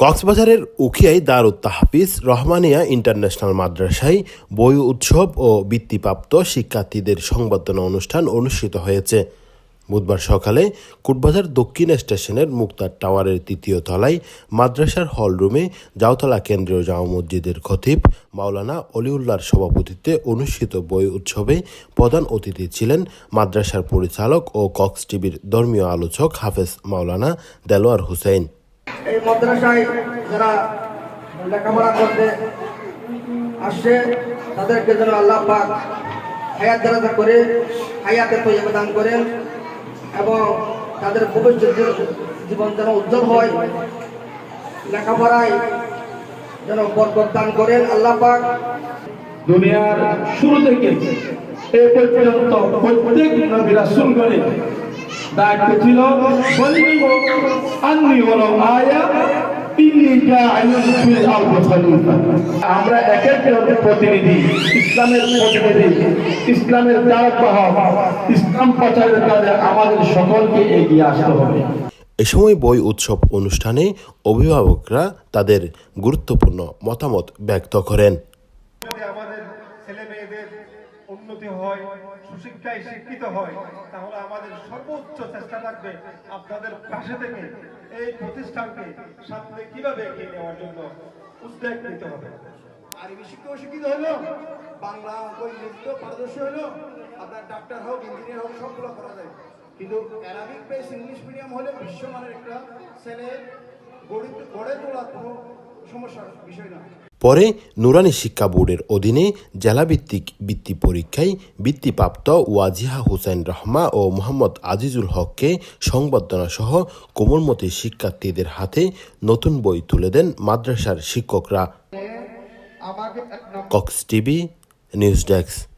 কক্সবাজারের উখিয়ায় দারুত তাহফিজ, রহমানিয়া ইন্টারন্যাশনাল মাদ্রাসায় বই উৎসব ও বৃত্তিপ্রাপ্ত শিক্ষার্থীদের সংবর্ধনা অনুষ্ঠান অনুষ্ঠিত হয়েছে। বুধবার সকালে কুটবাজার দক্ষিণ স্টেশনের মুক্তার টাওয়ারের তৃতীয় তলায় মাদ্রাসার হলরুমে জাওতলা কেন্দ্রীয় জামা মসজিদের খতিব মাওলানা অলিউল্লাহর সভাপতিত্বে অনুষ্ঠিত বই উৎসবে প্রধান অতিথি ছিলেন মাদ্রাসার পরিচালক ও কক্স টিভির ধর্মীয় আলোচক হাফেজ মাওলানা দেলোয়ার হুসেইন। এই মাদ্রাসায় যারা লেখাপড়া করতে আসছে, তাদেরকে যেন আল্লাহ পাক হায়াত দ্বারা করে, হায়াতে তৈরি দান করেন এবং তাদের ভবিষ্যৎ জীবন যেন উজ্জ্বল হয়। লেখাপড়ায় যেন বরকত দান করেন আল্লাহ পাক। দুনিয়ার শুরু থেকে এ পর্যন্ত প্রত্যেক নবী রাসূলগণের দায়িত্ব ছিল আমরা এক প্রতিনিধি ইসলামের প্রতিনিধি ইসলামের ইসলাম প্রচারের কাজে আমাদের সকলকে এগিয়ে আসতে হবে। এ সময় বই উৎসব অনুষ্ঠানে অভিভাবকরা তাদের গুরুত্বপূর্ণ মতামত ব্যক্ত করেন। ছেলে মেয়েদের উন্নতি হয়, সুশিক্ষায় শিক্ষিত হয়, তাহলে আমাদের সর্বোচ্চ চেষ্টা থাকবে আপনাদের পাশে থেকে এই প্রতিষ্ঠানকে সামনে কীভাবে এগিয়ে নেওয়ার জন্য উদ্যোগ নিতে হবে। শিক্ষিত হলো, বাংলা পারদর্শী হলো, আপনার ডাক্তার হোক ইঞ্জিনিয়ার হোক, সবগুলো করা যায়। কিন্তু অ্যারাবিক ইংলিশ মিডিয়াম একটা ছেলে গড়ে সমস্যার বিষয় না। পরে নুরানি শিক্ষা বোর্ডের অধীনে জেলাভিত্তিক বৃত্তি পরীক্ষায় বৃত্তিপ্রাপ্ত ওয়াজিহা হুসাইন রহমা ও মোহাম্মদ আজিজুল হককে সংবর্ধনা সহ কোমলমতি শিক্ষার্থীদের হাতে নতুন বই তুলে দেন মাদ্রাসার শিক্ষকরা। Cox TV news desk.